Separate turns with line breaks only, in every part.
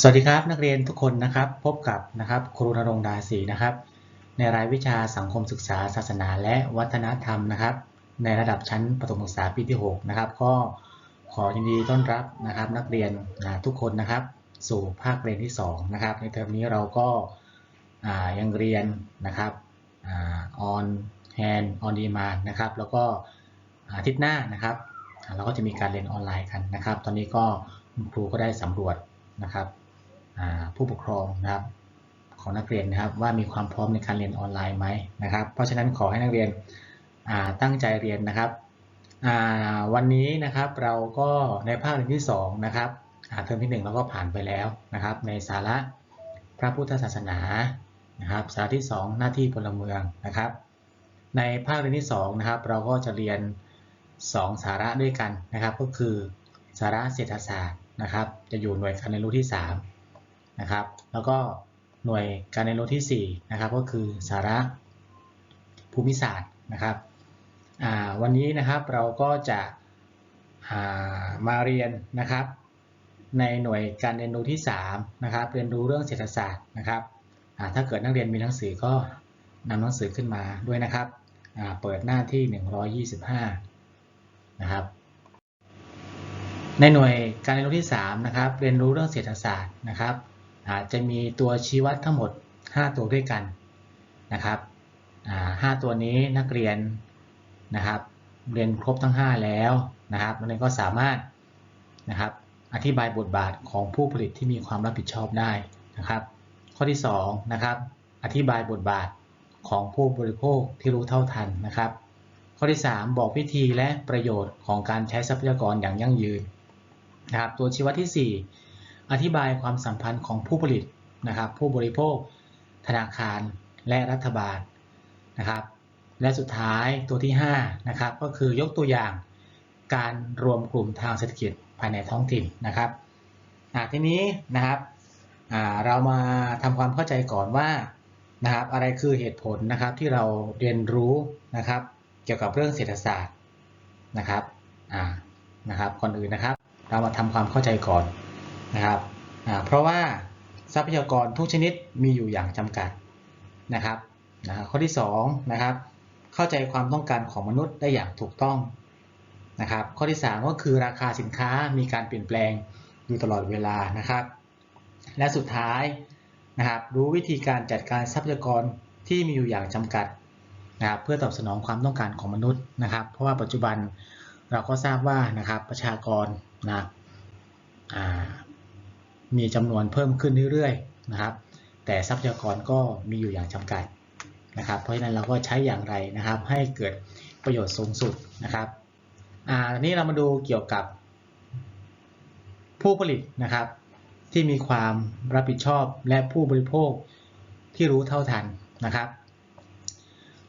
สวัสดีครับนักเรียนทุกคนนะครับพบกับนะครับครูนรงดาศรีนะครับ ในรายวิชาสังคมศึกษา ศาสนาและวัฒนธรรมนะครับ ในระดับชั้นประถมศึกษาปีที่6นะครับก็ขอยินดีต้อนรับนะครับ นักเรียนนะทุกคนนะครับ สู่ภาคเรียนที่2นะครับในเทอมนี้เราก็ยังเรียนนะครับอ่า on hand on demand นะครับ แล้วก็อาทิตย์หน้านะครับ เราก็จะมีการเรียนออนไลน์กันนะครับ ตอนนี้ก็ครูก็ได้สำรวจนะครับ ผู้ปกครองนะครับของนักเรียนนะครับว่ามีความพร้อมในการเรียนออนไลน์ไหมนะครับ เพราะฉะนั้นขอให้นักเรียนตั้งใจเรียนนะครับวันนี้นะครับเราก็ในภาคเรียนที่2นะครับเทอมที่ 1 เราก็ผ่านไปแล้วนะครับ ในสาระพระพุทธศาสนานะครับ สาระที่ 2 หน้าที่พลเมืองนะครับ ในภาคเรียนที่2นะครับ เราก็จะเรียน 2 สาระด้วยกันนะครับ ก็คือสาระเศรษฐศาสตร์นะครับ จะอยู่หน่วยการเรียนรู้ที่ 3 นะครับ แล้วก็หน่วยการเรียนรู้ที่ 4 นะครับ ก็คือสาระภูมิศาสตร์นะครับ วันนี้นะครับเราก็จะามาเรียนนะครับ ในหน่วยการเรียนรู้ที่3นะครับ เรียนรู้เรื่องเศรษฐศาสตร์นะครับ ถ้าเกิดนักเรียนมีหนังสือก็นำหนังสือขึ้นมาด้วยนะครับ เปิดหน้าที่ 125 นะครับ ในหน่วยการเรียนรู้ที่3นะครับ เรียนรู้เรื่องเศรษฐศาสตร์นะครับ จจะมีตัวชี้วัดทั้งหมด 5 ตัวด้วยกันนะครับห้าตัวนี้นักเรียนนะครับเรียนครบทั้ง 5 แล้วนะครับนักเรียนก็สามารถนะครับอธิบายบทบาทของผู้ผลิตที่มีความรับผิดชอบได้นะครับ ข้อที่2นะครับอธิบายบทบาทของผู้บริโภคที่รู้เท่าทันนะครับ ข้อที่ 3 บอกวิธีและประโยชน์ของการใช้ทรัพยากรอย่างยั่งยืนนะครับตัวชี้วัดที่ 4 อธิบายความสัมพันธ์ของผู้ผลิตนะครับผู้บริโภค ธนาคารและรัฐบาลนะครับ และสุดท้ายตัวที่5นะครับก็คือยกตัวอย่างการรวมกลุ่มทางเศรษฐกิจภายในท้องถิ่นนะครับทีนี้นะครับเรามาทำความเข้าใจก่อนว่านะครับอะไรคือเหตุผลนะครับที่เราเรียนรู้นะครับ เกี่ยวกับเรื่องเศรษฐศาสตร์นะครับนะครับก่อนอื่นนะครับ เรามาทำความเข้าใจก่อน นะครับเพราะว่าทรัพยากรทุกชนิดมีอยู่อย่างจำกัดนะครับนะข้อที่2นะครับเข้าใจความต้องการของมนุษย์ได้อย่างถูกต้องนะครับข้อที่ 3 ก็คือราคาสินค้ามีการเปลี่ยนแปลงอยู่ตลอดเวลานะครับ และสุดท้ายนะครับรู้วิธีการจัดการทรัพยากรที่มีอยู่อย่างจำกัดนะครับเพื่อตอบสนองความต้องการของมนุษย์นะครับ เพราะว่าปัจจุบันเราก็ทราบว่านะครับประชากรนะอ่า มีจำนวนเพิ่มขึ้นเรื่อยๆนะครับ แต่ทรัพยากรก็มีอยู่อย่างจำกัดนะครับ เพราะฉะนั้นเราก็ใช้อย่างไรนะครับ ให้เกิดประโยชน์สูงสุดนะครับอ่าทีนี้เรามาดูเกี่ยวกับ ผู้ผลิตนะครับ ที่มีความรับผิดชอบและผู้บริโภคที่รู้เท่าทันนะครับ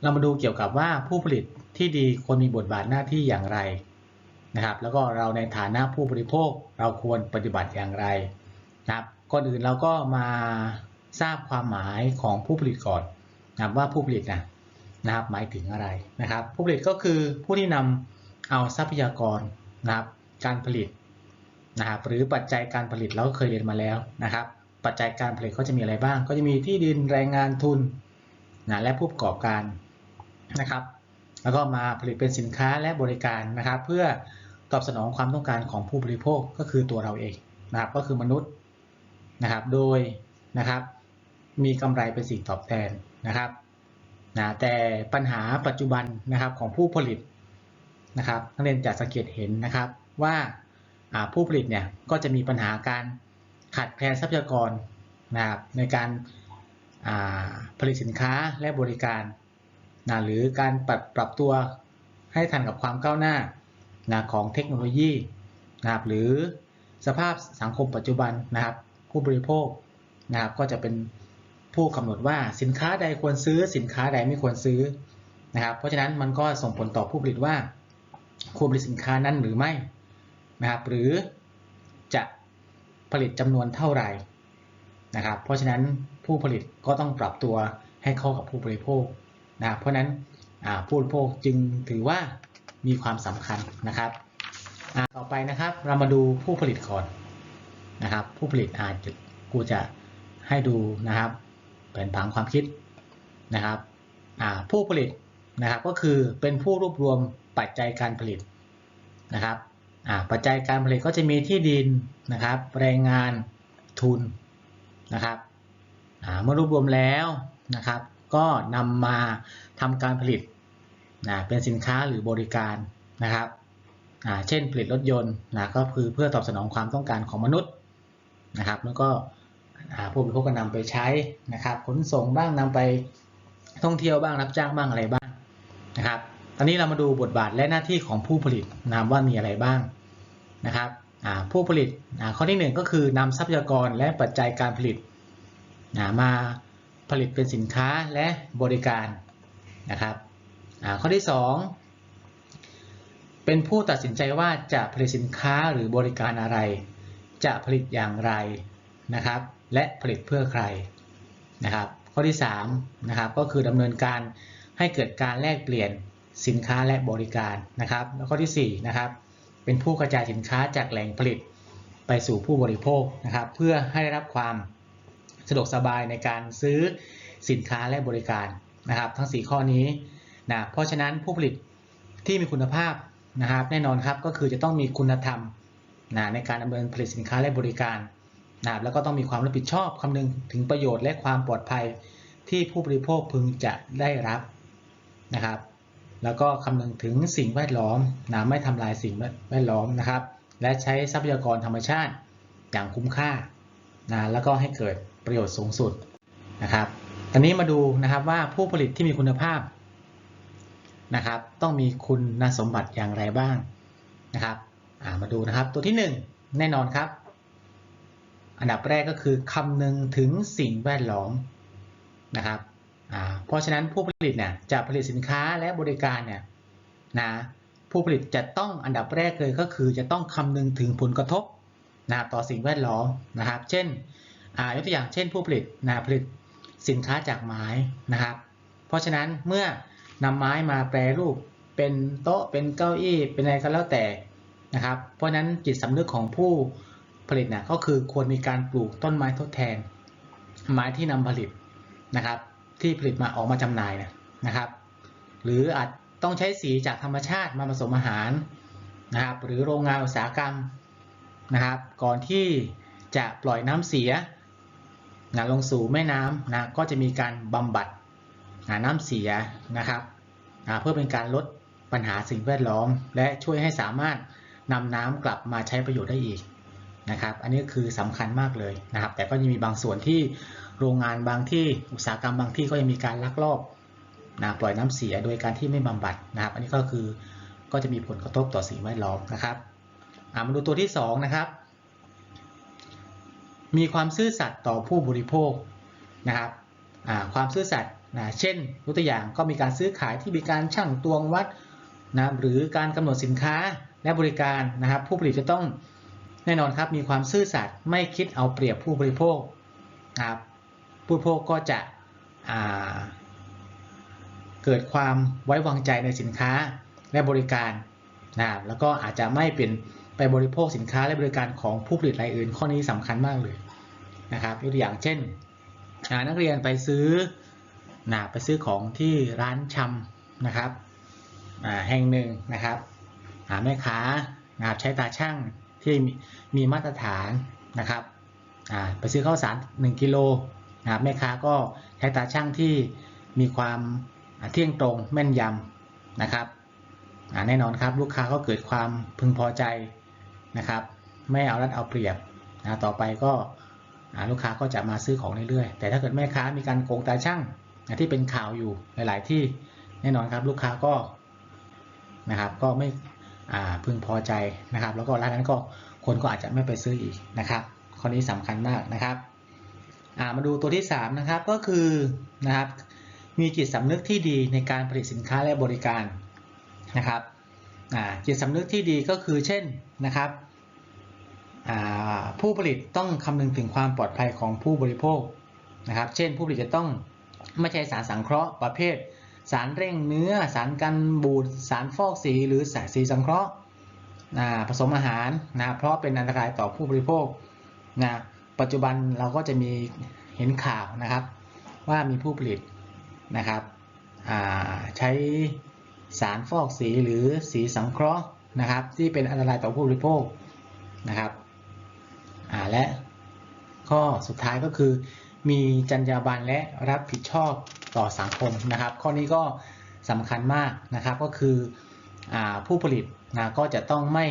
เรามาดูเกี่ยวกับว่าผู้ผลิตที่ดีควรมีบทบาทหน้าที่อย่างไรนะครับ แล้วก็เราในฐานะผู้บริโภคเราควรปฏิบัติอย่างไร นะครับก่อนอื่นเราก็มาทราบความหมายของผู้ผลิตก่อนนะว่าผู้ผลิตนะนะครับหมายถึงอะไรนะครับ ผู้ผลิตก็คือผู้ที่นำเอาทรัพยากรนะครับ การผลิตนะครับหรือปัจจัยการผลิตเราก็เคยเรียนมาแล้วนะครับ ปัจจัยการผลิตก็จะมีอะไรบ้าง ก็จะมีที่ดินแรงงานทุนนะและผู้ประกอบการนะครับ แล้วก็มาผลิตเป็นสินค้าและบริการนะครับ เพื่อตอบสนองความต้องการของผู้บริโภคก็คือตัวเราเองนะครับ ก็คือมนุษย์ นะครับ โดยนะครับมีกำไรเป็นสิ่งตอบแทนนะครับนะแต่ปัญหาปัจจุบันนะครับของผู้ผลิตนะครับนักเรียนจะสังเกตเห็นนะครับว่าผู้ผลิตเนี่ยก็จะมีปัญหาการขาดแคลนทรัพยากรนะครับในการผลิตสินค้าและบริการนะหรือการปรับปรับตัวให้ทันกับความก้าวหน้านะของเทคโนโลยีนะครับหรือสภาพสังคมปัจจุบันนะครับ ผู้บริโภคนะครับก็จะเป็นผู้กำหนดว่าสินค้าใดควรซื้อสินค้าใดไม่ควรซื้อนะครับ เพราะฉะนั้นมันก็ส่งผลต่อผู้ผลิตว่าควรผลิตสินค้านั้นหรือไม่นะครับหรือจะผลิตจำนวนเท่าไหร่นะครับ เพราะฉะนั้นผู้ผลิตก็ต้องปรับตัวให้เข้ากับผู้บริโภคนะเพราะฉะนั้นผู้บริโภคจึงถือว่ามีความสำคัญนะครับต่อไปนะครับเรามาดูผู้ผลิตก่อน นะครับ ผู้ผลิตอาจจะครูจะให้ดูนะครับเป็นผังความคิดนะครับผู้ผลิตนะครับก็คือเป็นผู้รวบรวมปัจจัยการผลิตนะครับปัจจัยการผลิตก็จะมีที่ดินนะครับแรงงานทุนนะครับเมื่อรวบรวมแล้วนะครับ ก็นำมาทำการผลิตนะเป็นสินค้าหรือบริการนะครับเช่นผลิตรถยนต์นะก็คือเพื่อตอบสนองความต้องการของมนุษย์ นะครับ แล้วก็อ่าผู้บริโภคก็นำไปใช้นะครับ ขนส่งบ้างนำไปท่องเที่ยวบ้างรับจ้างบ้างอะไรบ้างนะครับ ตอนนี้เรามาดูบทบาทและหน้าที่ของผู้ผลิตนะว่ามีอะไรบ้างนะครับผู้ผลิตข้อที่หนึ่งก็คือนำทรัพยากรและปัจจัยการผลิตมาผลิตเป็นสินค้าและบริการนะครับข้อที่สองเป็นผู้ตัดสินใจว่าจะผลิตสินค้าหรือบริการอะไร จะผลิตอย่างไรนะครับ และผลิตเพื่อใครนะครับ ข้อที่3นะครับก็คือดำเนินการให้เกิดการแลกเปลี่ยนสินค้าและบริการนะครับ แล้วข้อที่4นะครับเป็นผู้กระจายสินค้าจากแหล่งผลิตไปสู่ผู้บริโภคนะครับ เพื่อให้ได้รับความสะดวกสบายในการซื้อสินค้าและบริการนะครับ ทั้ง 4 ข้อนี้นะเพราะฉะนั้นผู้ผลิตที่มีคุณภาพนะครับ แน่นอนครับก็คือจะต้องมีคุณธรรม นะในการดำเนินผลิตสินค้าและบริการนะแล้วก็ต้องมีความรับผิดชอบคำนึงถึงประโยชน์และความปลอดภัยที่ผู้บริโภคพึงจะได้รับนะครับ แล้วก็คำนึงถึงสิ่งแวดล้อมนะไม่ทำลายสิ่งแวดล้อมนะครับ และใช้ทรัพยากรธรรมชาติอย่างคุ้มค่านะแล้วก็ให้เกิดประโยชน์สูงสุดนะครับ ตอนนี้มาดูนะครับว่าผู้ผลิตที่มีคุณภาพนะครับ ต้องมีคุณสมบัติอย่างไรบ้างนะครับ มาดูนะครับตัวที่ 1 แน่นอนครับ อันดับแรกก็คือคำนึงถึงสิ่งแวดล้อมนะครับเพราะฉะนั้นผู้ผลิตเนี่ยจะผลิตสินค้าและบริการเนี่ยนะผู้ผลิตจะต้องอันดับแรกเลยก็คือจะต้องคำนึงถึงผลกระทบนะต่อสิ่งแวดล้อมนะครับ เช่นยกตัวอย่างเช่นผู้ผลิตนะผลิตสินค้าจากไม้นะครับ เพราะฉะนั้นเมื่อนำไม้มาแปรรูปเป็นโต๊ะเป็นเก้าอี้เป็นอะไรก็แล้วแต่ นะครับ เพราะฉะนั้นจิตสำนึกของผู้ผลิตนะก็คือควรมีการปลูกต้นไม้ทดแทน ไม้ที่นำผลิตนะครับ ที่ผลิตมาออกมาจำหน่ายนะครับ หรืออาจต้องใช้สีจากธรรมชาติมาผสมอาหารนะครับ หรือโรงงานอุตสาหกรรมนะครับ ก่อนที่จะปล่อยน้ำเสียนะลงสู่แม่น้ำนะก็จะมีการบำบัดน้ำเสียนะครับเพื่อเป็นการลดปัญหาสิ่งแวดล้อม และช่วยให้สามารถ นำน้ำกลับมาใช้ประโยชน์ได้อีกนะครับ อันนี้คือสำคัญมากเลยนะครับ แต่ก็ยังมีบางส่วนที่โรงงานบางที่อุตสาหกรรมบางที่ก็ยังมีการลักลอบนะปล่อยน้ำเสียโดยการที่ไม่บำบัดนะครับ อันนี้ก็คือก็จะมีผลกระทบต่อสิ่งแวดล้อมนะครับมาดูตัวที่2นะครับ มีความซื่อสัตย์ต่อผู้บริโภคนะครับความซื่อสัตย์นะเช่นยกตัวอย่างก็มีการซื้อขายที่มีการชั่งตวงวัดนะหรือการกำหนดสินค้า และบริการนะครับ ผู้ผลิตจะต้องแน่นอนครับมีความซื่อสัตย์ไม่คิดเอาเปรียบผู้บริโภคครับผู้บริโภคก็จะเกิดความไว้วางใจในสินค้าและบริการนะครับแล้วก็อาจจะไม่เป็นไปบริโภคสินค้าและบริการของผู้ผลิตรายอื่น ข้อนี้สำคัญมากเลยนะครับยกตัวอย่างเช่นนักเรียนไปซื้อนะไปซื้อของที่ร้านชำนะครับแห่งหนึ่งนะครับ แม่ค้านะครับใช้ตาช่างที่มีมาตรฐานนะครับไปซื้อข้าวสาร 1 กิโลนะครับแม่ค้าก็ใช้ตาช่างที่มีความเที่ยงตรงแม่นยำนะครับแน่นอนครับลูกค้าก็เกิดความพึงพอใจนะครับ ไม่เอารัดเอาเปรียบนะต่อไปก็ลูกค้าก็จะมาซื้อของเรื่อยๆ แต่ถ้าเกิดแม่ค้ามีการโกงตาช่างที่เป็นข่าวอยู่หลาย ๆ ที่แน่นอนครับลูกค้าก็นะครับก็ไม่ พึงพอใจนะครับ แล้วก็ร้านนั้นก็คนก็อาจจะไม่ไปซื้ออีกนะครับข้อนี้สำคัญมากนะครับมาดูตัวที่3นะครับก็คือนะครับมีจิตสำนึกที่ดีในการผลิตสินค้าและบริการนะครับจิตสำนึกที่ดีก็คือเช่นนะครับผู้ผลิตต้องคำนึงถึงความปลอดภัยของผู้บริโภคนะครับ เช่นผู้ผลิตจะต้องไม่ใช่สารสังเคราะห์ประเภท สารเร่งเนื้อ สารกันบูด สารฟอกสี หรือสารสีสังเคราะห์ผสมอาหารนะเพราะเป็นอันตรายต่อผู้บริโภคนะปัจจุบันเราก็จะมีเห็นข่าวนะครับ ว่ามีผู้ผลิตนะครับใช้สารฟอกสีหรือสีสังเคราะห์นะครับ ที่เป็นอันตรายต่อผู้บริโภคนะครับและข้อสุดท้ายก็คือ มีจรรยาบรรณและรับผิดชอบต่อสังคมนะครับ ข้อนี้ก็สำคัญมากนะครับก็คืออผู้ผลิตนะก็จะต้องไม่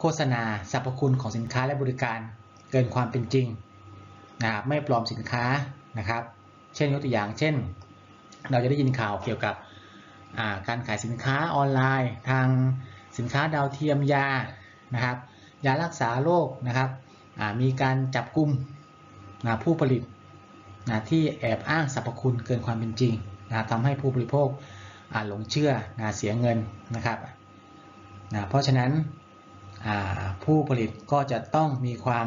โฆษณาสรรพคุณของสินค้าและบริการเกินความเป็นจริงนะครับไม่ปลอมสินค้านะครับ เช่นยกตัวอย่างเช่น เราจะได้ยินข่าวเกี่ยวกับาการขายสินค้าออนไลน์ ทางสินค้าดาวเทียมยานะครับยารักษาโรคนะครับมีการจับกลุ่มผู้ผลิต นะที่แอบอ้างสรรพคุณเกินความเป็นจริงนะทำให้ผู้บริโภคหลงเชื่อนะเสียเงินนะครับนะเพราะฉะนั้นผู้ผลิตก็จะต้องมีความ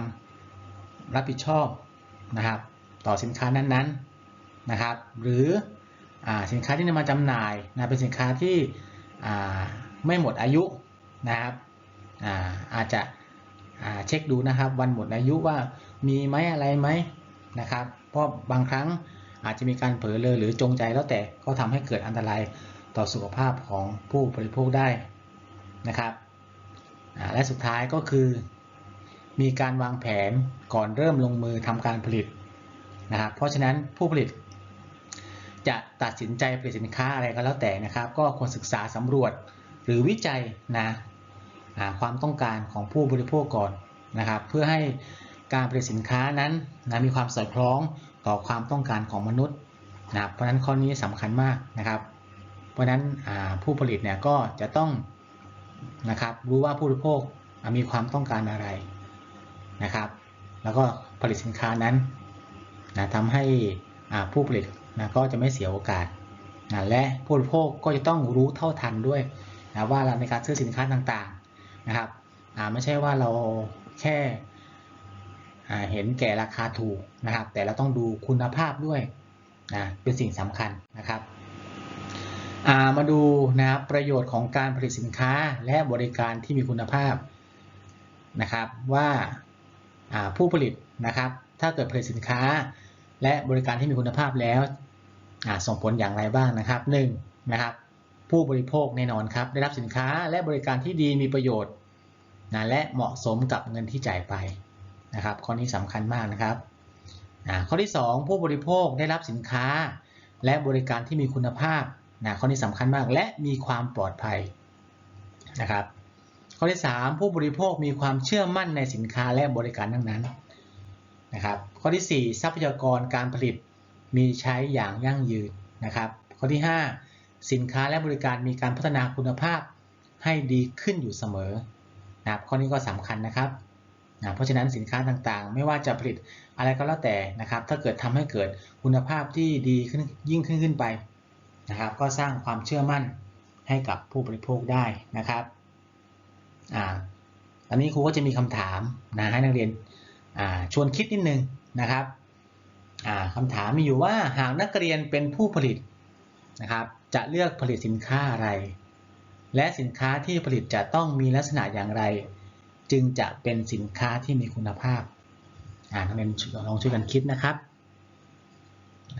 รับผิดชอบนะครับ ต่อสินค้านั้นๆนะครับ หรืออสินค้าที่นำมาจำหน่ายนะเป็นสินค้าที่ไม่หมดอายุนะครับอาอาจจะเช็คดูนะครับ วันหมดอายุว่ามีไหมอะไรไหมนะครับ เพราะบางครั้งอาจจะมีการเผลอเลยหรือจงใจแล้วแต่ก็ทำให้เกิดอันตรายต่อสุขภาพของผู้บริโภคได้นะครับและสุดท้ายก็คือ มีการวางแผนก่อนเริ่มลงมือทำการผลิตนะครับเพราะฉะนั้นผู้ผลิต จะตัดสินใจผลิตสินค้าอะไรก็แล้วแต่นะครับ ก็ควรศึกษาสำรวจหรือวิจัยนะความต้องการของผู้บริโภคก่อนนะครับ เพื่อให้ การผลิตสินค้านั้นนะมีความสอดคล้องต่อความต้องการของมนุษย์นะครับเพราะฉะนั้นข้อนี้สำคัญมากนะครับ เพราะฉะนั้นผู้ผลิตเนี่ยก็จะต้องนะครับรู้ว่าผู้บริโภคมีความต้องการอะไรนะครับ แล้วก็ผลิตสินค้านั้นนะทำให้ผู้ผลิตนะก็จะไม่เสียโอกาสนะและผู้บริโภคก็จะต้องรู้เท่าทันด้วยนะว่าเราในการซื้อสินค้าต่างๆนะครับไม่ใช่ว่าเราแค่ เห็นแก่ราคาถูกนะครับ แต่เราต้องดูคุณภาพด้วยนะเป็นสิ่งสำคัญนะครับามาดูนะครับประโยชน์ของการผลิตสินค้าและบริการที่มีคุณภาพนะครับว่าาผู้ผลิตนะครับ ถ้าเกิดผลิตสินค้า และบริการที่มีคุณภาพแล้วส่งผลอย่างไรบ้างนะครับหนึ่งนะครับผู้บริโภคแน่นอนครับ ได้รับสินค้าและบริการที่ดีมีประโยชน์นะและเหมาะสมกับเงินที่จ่ายไป นะครับ ข้อนี้สำคัญมากนะครับข้อที่ 2 ผู้บริโภคได้รับสินค้า และบริการที่มีคุณภาพนะข้อนี้สำคัญมากและมีความปลอดภัยนะครับ ข้อที่ 3 ผู้บริโภคมีความเชื่อมั่นในสินค้าและบริการนั้นๆนะครับ ข้อที่ 4 ทรัพยากรการผลิตมีใช้อย่างยั่งยืนนะครับ ข้อที่ 5 สินค้าและบริการมีการพัฒนาคุณภาพให้ดีขึ้นอยู่เสมอนะครับข้อนี้ก็สำคัญนะครับ นะเพราะฉะนั้นสินค้าต่างๆ ไม่ว่าจะผลิตอะไรก็แล้วแต่นะครับ ถ้าเกิดทำให้เกิดคุณภาพที่ดีขึ้นยิ่งขึ้นขึ้นไปนะครับ ก็สร้างความเชื่อมั่นให้กับผู้บริโภคได้นะครับอ่าตอนนี้ครูก็จะมีคำถามนะให้นักเรียนอ่าชวนคิดนิดนึงนะครับอ่าคำถามมีอยู่ว่าหากนักเรียนเป็นผู้ผลิตนะครับ จะเลือกผลิตสินค้าอะไร และสินค้าที่ผลิตจะต้องมีลักษณะอย่างไร จึงจะเป็นสินค้าที่มีคุณภาพอ่านักเรียนลองช่วยกันคิดนะครับ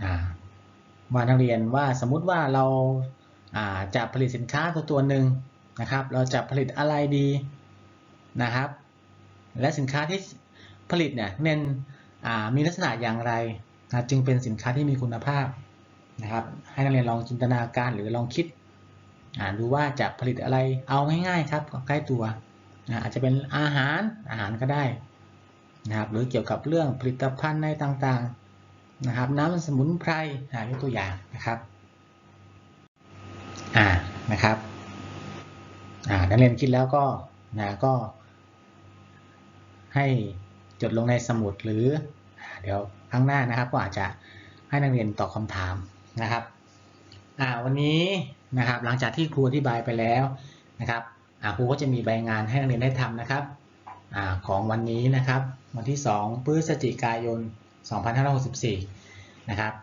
อ่าว่านักเรียนว่าสมมุติว่าเราอ่าจะผลิตสินค้าตัวตัวหนึ่งนะครับ เราจะผลิตอะไรดีนะครับ และสินค้าที่ผลิตเนี่ยเน้นมีลักษณะอย่างไรนะจึงเป็นสินค้าที่มีคุณภาพนะครับ ให้นักเรียนลองจินตนาการหรือลองคิดดูว่าจะผลิตอะไรเอาง่ายๆครับใกล้ตัว อาจจะเป็นอาหารอาหารก็ได้นะครับหรือเกี่ยวกับเรื่องผลิตภัณฑ์ในต่างๆนะครับ น้ำสมุนไพรอ่ายกตัวอย่างนะครับอ่านะครับอ่านักเรียนคิดแล้วก็นะก็ให้จดลงในสมุดหรือ เดี๋ยวข้างหน้านะครับ ก็อาจจะให้นักเรียนตอบคำถามนะครับอ่าวันนี้นะครับหลังจากที่ครูอธิบายไปแล้วนะครับ ครูก็จะมีใบงานให้นักเรียนได้ทำนะครับอของวันนี้นะครับวันที่ 2 พฤศจิกายน 2564 นะครับ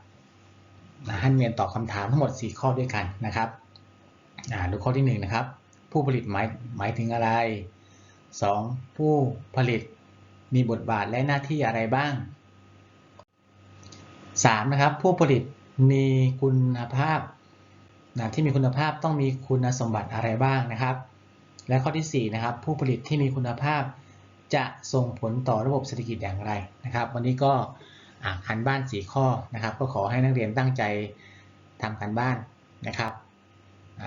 ให้นักเรียนตอบคำถามทั้งหมด 4 ข้อด้วยกันนะครับดูข้อที่ 1 นะครับ ผู้ผลิตหมายหมายถึงอะไร 2. ผู้ผลิตมีบทบาทและหน้าที่อะไรบ้าง 3 นะครับ ผู้ผลิตมีคุณภาพนะที่มีคุณภาพต้องมีคุณสมบัติอะไรบ้างนะครับ และข้อที่4นะครับผู้ผลิตที่มีคุณภาพจะส่งผลต่อระบบเศรษฐกิจอย่างไรนะครับ วันนี้ก็อ่าคันบ้าน4ข้อนะครับ ก็ขอให้นักเรียนตั้งใจทำการบ้านนะครับ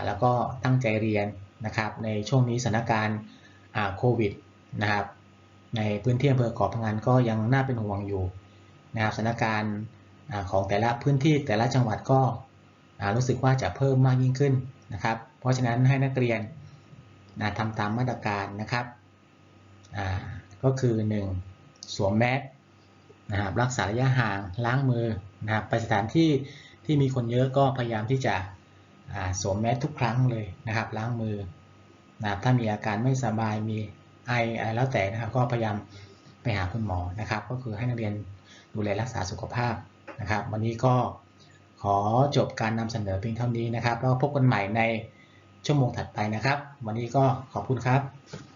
แล้วก็ตั้งใจเรียนนะครับ ในช่วงนี้สถานการณ์โควิดนะครับ ในพื้นที่อำเภอเกาะพะงันก็ยังน่าเป็นห่วงอยู่นะครับสถานการณ์ของแต่ละพื้นที่แต่ละจังหวัดก็รู้สึกว่าจะเพิ่มมากยิ่งขึ้นนะครับ เพราะฉะนั้นให้นักเรียน นะทำตามมาตรการนะครับก็คือ 1. สวมแมสนะครับรักษาระยะห่างล้างมือนะครับไปสถานที่ที่มีคนเยอะก็พยายามที่จะสวมแมสทุกครั้งเลยนะครับ ล้างมือนะครับถ้ามีอาการไม่สบายมีไออะไรแล้วแต่นะครับ ก็พยายามไปหาคุณหมอนะครับ ก็คือให้นักเรียนดูแลรักษาสุขภาพนะครับ วันนี้ก็ขอจบการนำเสนอเพียงเท่านี้นะครับ แล้วพบกันใหม่ใน ชั่วโมงถัดไปนะครับ วันนี้ก็ขอบคุณครับ